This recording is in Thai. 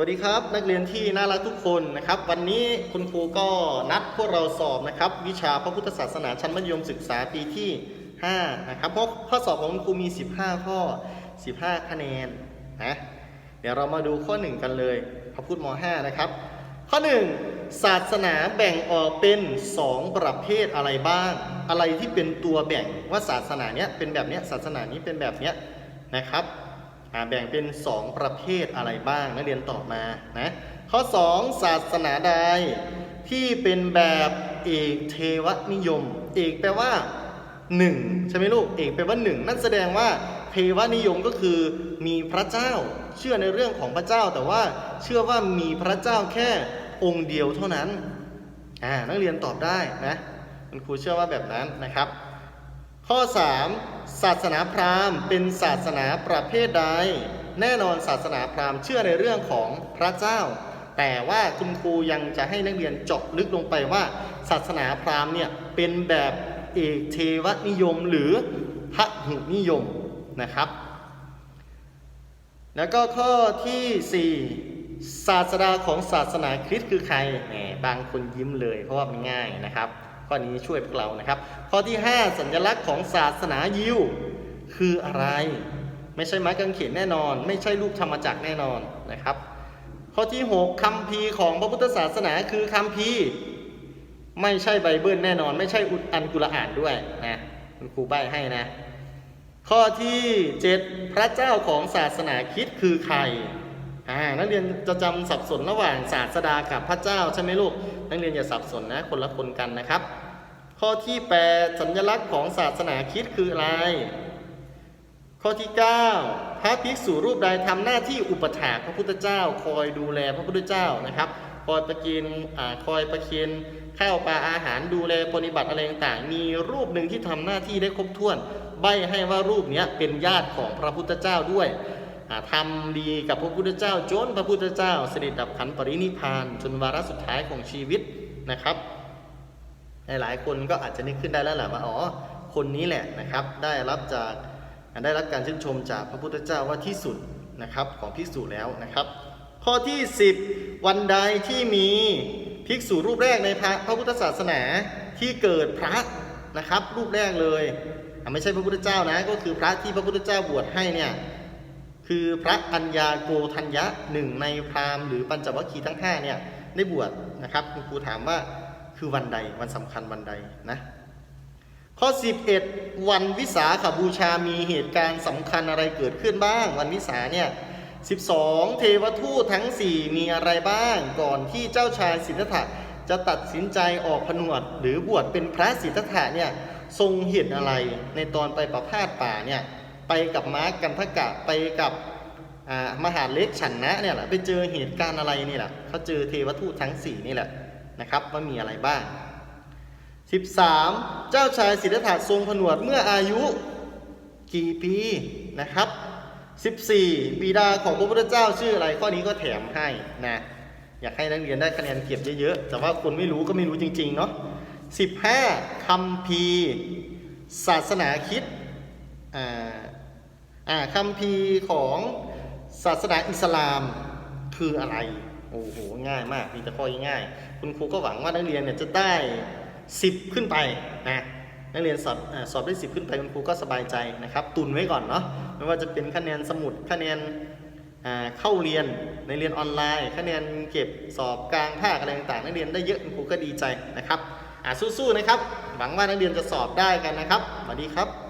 วัสดีครับ นักเรียนที่น่ารักทุกคนนะครับ วันนี้คุณครูก็นัดพวกเราสอบนะครับ วิชาพระพุทธศาสนาชั้นมัธยมศึกษาปีที่ 5 นะครับเพราะข้อสอบของคุณครูมี 15 ข้อ 15 คะแนนนะเดี๋ยวเรามาดูข้อ 1 กันเลยพระพุทธม .5 นะครับ ข้อ 1 ศาสนาแบ่งออกเป็น 2 ประเภทอะไรบ้าง อะไรที่เป็นตัวแบ่งว่าศาสนาเนี้ยเป็นแบบเนี้ยศาสนานี้เป็นแบบเนี้ยนะครับ แบ่งเป็น 2 ประเภทอะไรบ้างนักเรียนตอบมานะข้อ 2 ศาสนาใดที่เป็นแบบเอกเทวนิยม เอกแปลว่า 1 ใช่ไหมลูก เอกแปลว่า 1 นั่นแสดงว่าเทวนิยมก็คือมีพระเจ้าเชื่อในเรื่องของพระเจ้า แต่ว่าเชื่อว่ามีพระเจ้าแค่องค์เดียวเท่านั้นอ่านักเรียนตอบได้นะคุณครูเชื่อว่าแบบนั้นนะครับ ข้อ 3 ศาสนาพราหมณ์เป็นศาสนาประเภทใด แน่นอนศาสนาพราหมณ์เชื่อในเรื่องของพระเจ้า แต่ว่าคุณครูยังจะให้นักเรียนเจาะลึกลงไปว่า ศาสนาพราหมณ์เนี่ยเป็นแบบเอกเทวนิยมหรือพระหุนิยมนะครับ แล้วก็ข้อทีสี่4 ศาสดาของศาสนาคริสต์คือใครแหมบางคนยิ้มเลยเพราะว่ามันง่ายนะครับ ข้อนี้ช่วยพวกเรานะครับ ข้อที่ 5 สัญลักษณ์ของศาสนายิว คืออะไร ไม่ใช่ไม้กางเขนแน่นอน ไม่ใช่รูปธรรมจักรแน่นอนนะครับ ข้อที่ 6คัมภีร์ของพระพุทธศาสนาคือคัมภีร์ไม่ใช่ไบเบิลแน่นอน ไม่ใช่อุอันกุรอานด้วยนะคุณครูใบให้นะ ข้อที่ 7 พระเจ้าของศาสนาคิดคือใคร อ่านักเรียนจะจำสับสนระหว่างศาสดากับพระเจ้าใช่ไหมลูก นักเรียนอย่าสับสนนะคนละคนกันนะครับ ข้อที่8สัญลักษณ์ของศาสนาคิดคืออะไร ข้อที่ 9 พระภิกษุรูปใดทำหน้าที่อุปถากพระพุทธเจ้า คอยดูแลพระพุทธเจ้านะครับ คอยประกินอ่าคอยประเคนข้าวปลาอาหารดูแลปฏิบัติอะไรต่างๆ มีรูปหนึ่งที่ทำหน้าที่ได้ครบถ้วน ใบให้ว่ารูปนี้เป็นญาติของพระพุทธเจ้าด้วย ทำดีกับพระพุทธเจ้าจนพระพุทธเจ้าเสด็จดับขันปรินิพพานจนวาระสุดท้ายของชีวิตนะครับหลายคนก็อาจจะนึกขึ้นได้แล้วแหละว่าอ๋อคนนี้แหละนะครับ ได้รับจากได้รับการชื่นชมจากพระพุทธเจ้าว่าที่สุดนะครับของภิกษุแล้วนะครับ ข้อที่ 10 วันใดที่มีภิกษุรูปแรกในพระพระพุทธศาสนาที่เกิดพระนะครับ รูปแรกเลยไม่ใช่พระพุทธเจ้านะก็คือพระที่พระพุทธเจ้าบวชให้เนี่ย คือพระอัญญาโกธัญญะหนึ่งในพราหมณ์หรือปัญจวัคคีย์ทั้ง5เนี่ยได้บวชนะครับคุณครูถามว่าคือวันใดวันสำคัญวันใดนะข้อ 11 วันวิสาขบูชามีเหตุการณ์สำคัญอะไรเกิดขึ้นบ้าง วันวิสาเนี่ย12 เทวทูตทั้ง 4 มีอะไรบ้างก่อนที่เจ้าชายสิทธัตถะจะตัดสินใจออกผนวด หรือบวชเป็นพระสิทธัตถะเนี่ยทรงเห็นอะไรในตอนไปประพาสป่าเนี่ย ไปกับม้ากันทกะไปกับมหาเล็กฉันนะเนี่ยแหละไปเจอเหตุการณ์อะไรนี่แหละเขาเจอเทวทูตทั้ง 4 นี่แหละนะครับว่ามีอะไรบ้าง 13 เจ้าชายสิทธัตถะทรงผนวดเมื่ออายุกี่ปีนะครับ 14 บิดาของพระพุทธเจ้าชื่ออะไร ข้อนี้ก็แถมให้นะอยากให้นักเรียนได้คะแนนเก็บเยอะๆ แต่ว่าคนไม่รู้ก็ไม่รู้จริงๆเนาะ15คัมภีร์ศาสนาคิด อ่าคัมภีของศาสนาอิสลามคืออะไรโอ้โหง่ายมากมีแต่ข้อง่าย คุณครูก็หวังว่านักเรียนเนี่ยจะได้ 10 ขึ้นไปนะนักเรียนสอบสอบได้ 10 ขึ้นไปคุณครูก็สบายใจนะครับ ตุนไว้ก่อนเนาะไม่ว่าจะเป็นคะแนนสมุดคะแนนเข้าเรียนในเรียนออนไลน์ คะแนนเก็บสอบกลางภาคอะไรต่างๆนักเรียนได้เยอะคุณครูก็ดีใจนะครับสู้ๆนะครับ หวังว่านักเรียนจะสอบได้กันนะครับสวัสดีครับ